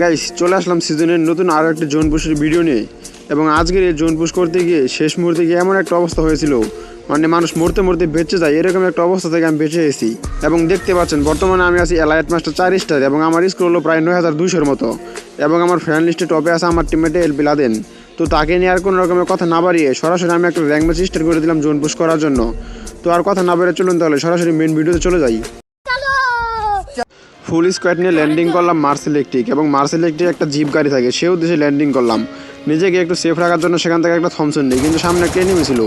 Guys চলে আসলাম সিজনের নতুন আরও একটা জোন পুষের ভিডিও নিয়ে। এবং আজকের এই জোন পুষ করতে গিয়ে শেষ মুহূর্তে গিয়ে এমন একটা অবস্থা হয়েছিল। মানে মানুষ মরতে মরতে বেঁচে যায়, এরকম একটা অবস্থা থেকে আমি বেঁচে এসেছি। এবং দেখতে পাচ্ছেন, বর্তমানে আমি আছি এলাইট মাস্টার চার স্টার এবং আমার স্কোর হলো প্রায় নয় হাজার দুইশোর মতো। এবং আমার ফ্রেন্ড লিস্টে টপে আছে আমার টিমমেটে এলপি লাদেন তো তাকে নিয়ে আর কোনো রকমের কথা না বাড়িয়ে সরাসরি আমি একটা র্যাঙ্ক ম্যাচ স্টার্ট করে দিলাম জোন পুশ করার জন্য। তো আর কথা না বেড়ে চলুন তাহলে সরাসরি মেন ভিডিওতে চলে যাই। ফুল স্কোয়াড নিয়ে ল্যান্ডিং করলাম মার্স ইলেকট্রিক এবং মার্স ইলেকট্রিক একটা জিপ গাড়ি থাকে সে উদ্দেশ্যে ল্যান্ডিং করলাম। নিজেকে একটু সেফ রাখার জন্য সেখান থেকে একটা থমসন নিই কিন্তু সামনে একটা এনিমি ছিল।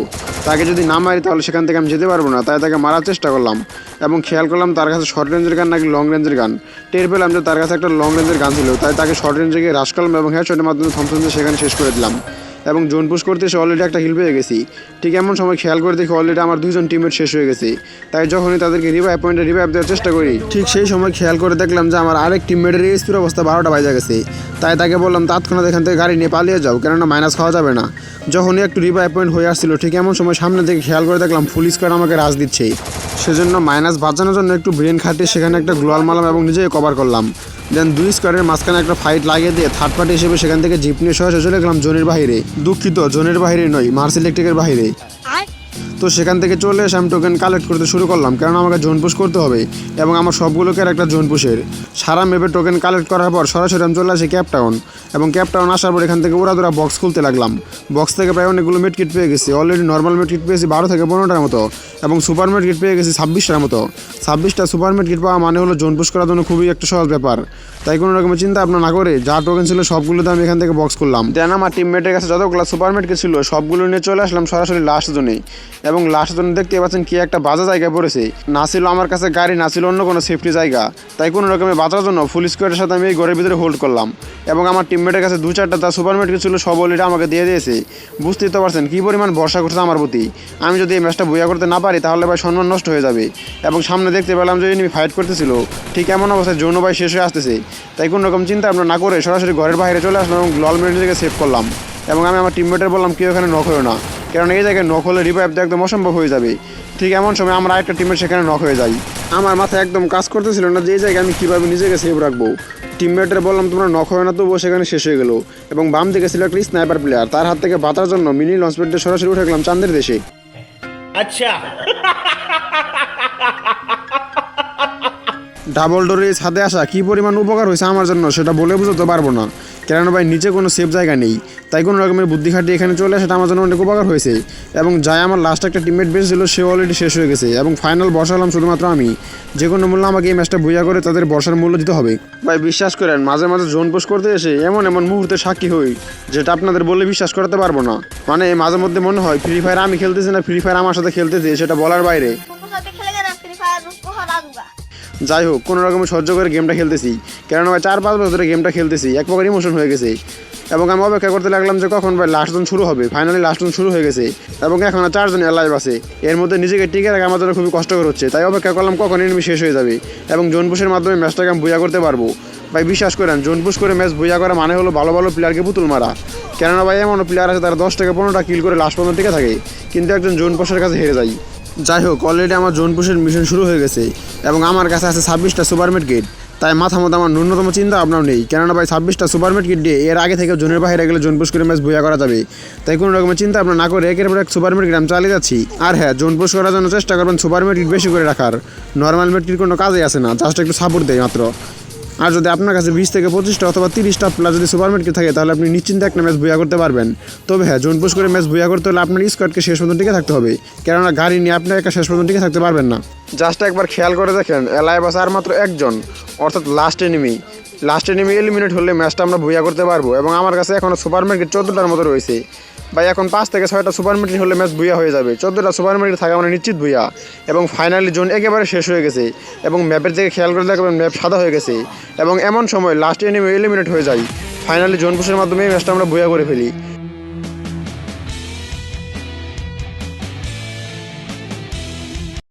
তাকে যদি না মারি তাহলে সেখান থেকে আমি যেতে পারব না তাই তাকে মারার চেষ্টা করলাম। এবং খেয়াল করলাম তার কাছে শর্ট রেঞ্জের গান নাকি লং রেঞ্জের গান। টের পেলাম যে তার কাছে একটা লং রেঞ্জের গান ছিল তাই তাকে শর্ট রেঞ্জে গিয়ে রাশ করলাম এবং হেডশটের মাধ্যমে থমসন দিয়ে সেখানে শেষ করে দিলাম। এবং জোন পুশ করতে এসে অলরেডি একটা হিল পেয়ে গেছি। ঠিক এমন সময় খেয়াল করে দেখি অলরেডি আমার দুজন টিমমেট শেষ হয়ে গেছে। তাই যখনই তাদেরকে রিভাইভ পয়েন্টে রিভাইভ দেওয়ার চেষ্টা করি, ঠিক সেই সময় খেয়াল করে দেখলাম যে আমার আরেক টিমমেটের স্পির অবস্থা বারোটা বাজে গেছে। তাই তাকে বললাম, তৎক্ষণাৎ এখান থেকে গাড়ি নিয়ে পালিয়ে যাও, কেননা মাইনাস খাওয়া যাবে না। যখনই একটু রিভাইভ পয়েন্ট হয়ে আসছিল, ঠিক এমন সময় সামনে থেকে খেয়াল করে দেখলাম ফুল স্কোয়াড আমাকে রাজ দিচ্ছে। সেজন্য মাইনাস বাঁচানোর জন্য একটু ব্রেন খাটিয়ে সেখানে একটা গ্লোয়াল মারলাম এবং নিজেকে কভার করলাম। দেন দুই স্কোয়ারের মাঝখানে একটা ফাইট লাগিয়ে দিয়ে থার্ড পার্টি হিসেবে সেখান থেকে জিপ নিয়ে সহজে চলে গেলাম জোনের বাইরে দুঃখিত, জোনের বাইরে নয় মার্স ইলেকট্রিকের বাইরে তো সেখান থেকে চলে এসে আমি টোকেন কালেক্ট করতে শুরু করলাম। কারণ আমাকে জোন পুশ করতে হবে এবং আমার সবগুলোকে একটা জোন পুশের সারা মেপে টোকেন কালেক্ট করার পর সরাসরি আমি চলে আসি ক্যাপটাউন এবং ক্যাপটাউন আসার পর এখান থেকে ওরা উড়াদুরা বক্স খুলতে লাগলাম। বক্স থেকে প্রায় অনেকগুলো মেডকিট পেয়ে গেছি। অলরেডি নর্মাল মেডকিট পেয়েছি বারো থেকে পনেরোটার মতো। এবং সুপার মেডকিট পেয়ে গেছি ছাব্বিশটার মতো। ছাব্বিশটা সুপার মেডকিট পাওয়া মানে হলো জোন পুশ করার জন্য খুবই একটা সহজ ব্যাপার। তাই কোনো রকমের চিন্তা ভাবনা না করে যা টোকেন ছিল সবগুলোতে আমি এখান থেকে বক্স করলাম দেন আমার টিমমেটের কাছে যতগুলো সুপার মেডকিট ছিল সবগুলো নিয়ে চলে আসলাম সরাসরি লাস্ট জোনে এবং লাস্ট জোনে দেখতে পাচ্ছেন কি একটা বাজা জায়গায় পড়েছে। না ছিল আমার কাছে গাড়ি, না ছিল অন্য কোনো সেফটি জায়গা। তাই কোনো রকমের বাঁচার জন্য ফুল স্কোয়ারের সাথে আমি এই ঘরের ভিতরে হোল্ড করলাম। এবং আমার টিমমেটের কাছে দু চারটা তার সুপার মেডকিট ছিল, সব অলরেডি আমাকে দিয়ে দিয়েছে। বুঝতেই তো পারছেন কী পরিমাণ ভরসা করছে আমার প্রতি। আমি যদি এই ম্যাচটা বইয়া করতে না পারি, তাহলে ভাই সম্মান নষ্ট হয়ে যাবে। এবং সামনে দেখতে পেলাম যে এনিমি ফাইট করতেছিল। ঠিক এমন অবস্থায় যৌন ভাই শেষ হয়ে আসতেছে। তাই কোনো রকম চিন্তা আমরা না করে সরাসরি ঘরের বাইরে চলে আসলাম এবং লল মেডি থেকে সেভ করলাম। এবং আমি আমার টিমমেটের বললাম, কেউ এখানে নক হয়েও না। কারণ এই জায়গায় নখ হলে রিভাইভ একদম অসম্ভব হয়ে যাবে। ঠিক এমন সময় আমরা একটা টিমের সেখানে নক হয়ে যাই। আমার মাথায় একদম কাজ করতেছিল না যে জায়গায় আমি কীভাবে নিজেকে সেভ রাখব। টিমমেটের বললাম, তোমরা নক হয় না, তবুও সেখানে শেষ হয়ে গেল। এবং বাম দিকে ছিল একটা স্নাইপার প্লেয়ার তার হাত থেকে বাঁচার জন্য মিনি লঞ্চপ্যাডে সরাসরি উঠে গেলাম চান্দের দেশে। আচ্ছা। ডাবল ডোরে ছাদে আসা কী পরিমাণ উপকার হয়েছে আমার জন্য সেটা বলে বুঝতে পারব না। কেননা ভাই, নিচে কোনো সেফ জায়গা নেই। তাই কোনো রকমের বুদ্ধি খাটিয়ে এখানে চলে সেটা আমার জন্য অনেক উপকার হয়েছে। এবং যাই আমার লাস্ট একটা টিমমেট বেশ ছিল সে অলরেডি শেষ হয়ে গেছে। এবং ফাইনাল বসালাম শুধুমাত্র আমি। যে কোনো মূল্য আমাকে এই ম্যাচটা বুঝা করে তাদের বর্ষার মূল্য দিতে হবে। ভাই, বিশ্বাস করেন, মাঝে মাঝে জোন পোস্ট করতে এসে এমন এমন মুহূর্তে সাক্ষী হই, যেটা আপনাদের বলে বিশ্বাস করতে পারব না। মানে মাঝে মধ্যে মনে হয় ফ্রি ফায়ার আমি খেলতেছি না ফ্রি ফায়ার আমার সাথে খেলতেছি, সেটা বলার বাইরে। যাই হোক, কোনো রকমের সহ্য করে গেমটা খেলতেছি। কেননা ভাই, চার পাঁচ বছর ধরে গেমটা খেলতেছি, এক প্রকার ইমোশন হয়ে গেছে। এবং আমি অপেক্ষা করতে লাগলাম যে কখন ভাই লাস্ট জন শুরু হবে। ফাইনালি লাস্ট জন শুরু হয়ে গেছে। এবং এখন চারজন লাইভ আছে। এর মধ্যে নিজেকে টিকে রাখা আমার জন্য খুবই কষ্টকর হচ্ছে। তাই অপেক্ষা করলাম কখন এনিমি শেষ হয়ে যাবে। এবং জোন পুশের মাধ্যমে ম্যাচটাকে আমি বুয়া করতে পারব। ভাই, বিশ্বাস করেন জোন পুশ করে ম্যাচ বুয়া করা মানে হলো ভালো ভালো প্লেয়ারকে পুতুল মারা। কেননা ভাই এমন প্লেয়ার আছে তারা দশ থেকে পনেরোটা কিল করে লাস্ট পর্যন্ত টিকে থাকে। কিন্তু একজন জোন পুশের কাছে হেরে যায়। যাই হোক অলরেডি আমার জোন পুশের মিশন শুরু হয়ে গেছে এবং আমার কাছে আছে ছাব্বিশটা সুপারমেট গেট তাই মাথা মতো আমার ন্যূনতম চিন্তা ভাবনাও নেই। কেননা ভাই, ছাব্বিশটা সুপারমেট কিট দিয়ে এর আগে থেকে জোনের বাইরে গেলে জোন করে ম্যাচ বইয়া করা যাবে। তাই কোনো রকমের চিন্তা ভাবনা না করে একের পর এক সুপারমেট কিট আমি চালিয়ে যাচ্ছি। আর হ্যাঁ জোন পুশ করার জন্য চেষ্টা করবেন সুপারমেট কিট বেশি করে রাখার। নর্মাল মেট কোনো কাজে আসে না জাস্ট একটু সাপোর্ট দেয় মাত্র। আর যদি আপনার কাছে বিশ থেকে পঁচিশটা অথবা তিরিশটা প্লাস যদি সুপার মার্কেট থাকে, তাহলে আপনি নিশ্চিন্তে একটা ম্যাচ ভুয়া করতে পারবেন। তবে হ্যাঁ জোন পুশ করে ম্যাচ ভুয়া করতে হলে আপনার স্কোয়াডকে শেষ পর্যন্ত টিকে থাকতে হবে। কেননা গাড়ি নিয়ে আপনি একা শেষ পর্যন্ত টিকে থাকতে পারবেন না। জাস্ট একবার খেয়াল করে দেখেন, এলাইবাস আর মাত্র একজন, অর্থাৎ লাস্ট এনিমি লাস্ট নেমে এলিমিনেট হলে ম্যাচটা আমরা ভূয়া করতে পারব। এবং আমার কাছে এখনও সুপার মার্কেট চোদ্দোটার মতো রয়েছে। ভাই, এখন পাঁচ থেকে ছয়টা সুপার মার্কেট হলে ম্যাচ ভূয়া হয়ে যাবে। চোদ্দোটা সুপার মার্কেট থাকা মানে নিশ্চিত ভুইয়া এবং ফাইনালি জোন একেবারে শেষ হয়ে গেছে। এবং ম্যাপের থেকে খেয়াল করে দেখবেন ম্যাপ সাদা হয়ে গেছে। এবং এমন সময় লাস্ট নেমে এলিমিনেট হয়ে যায় ফাইনালি জোন পুষের মাধ্যমে ম্যাচটা আমরা ভুয়া করে ফেলি।